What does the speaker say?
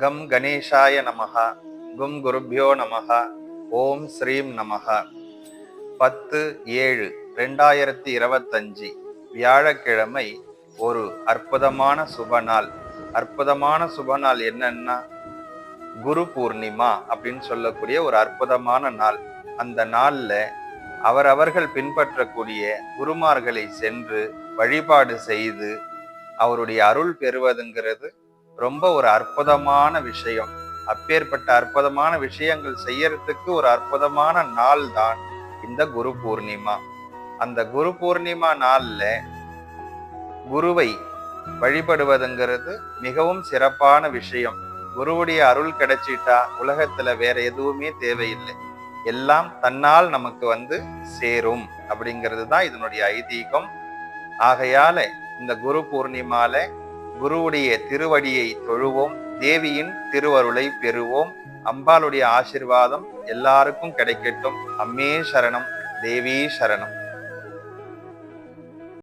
Come கணேஷாய நமஹ கும் குருப்யோ நமஹ ஓம் ஸ்ரீம் நமஹ. பத்து ஏழு ரெண்டாயிரத்தி இருபத்தஞ்சு வியாழக்கிழமை ஒரு அற்புதமான சுபநாள் அற்புதமான சுபநாள் என்னன்னா குரு பூர்ணிமா அப்படின்னு சொல்லக்கூடிய ஒரு அற்புதமான நாள். அந்த நாளில் அவரவர்கள் பின்பற்றக்கூடிய குருமார்களை சென்று வழிபாடு செய்து அவருடைய அருள் பெறுவதுங்கிறது ரொம்ப ஒரு அற்புதமான விஷயம். அப்பேற்பட்ட அற்புதமான விஷயங்கள் செய்யறதுக்கு ஒரு அற்புதமான நாள் தான் இந்த குரு பூர்ணிமா. அந்த குரு பூர்ணிமா நாள்ல குருவை வழிபடுவதுங்கிறது மிகவும் சிறப்பான விஷயம். குருவுடைய அருள் கிடைச்சிட்டா உலகத்துல வேற எதுவுமே தேவையில்லை. எல்லாம் தன்னால் நமக்கு வந்து சேரும் அப்படிங்கிறது தான் இதனுடைய ஐதீகம். ஆகையால இந்த குரு பூர்ணிமால குருவுடைய திருவடியை தொழுவோம் தேவியின் திருவருளை பெறுவோம். அம்பாளுடைய ஆசிர்வாதம் எல்லாருக்கும் கிடைக்கட்டும். அம்மே சரணம் தேவி சரணம்.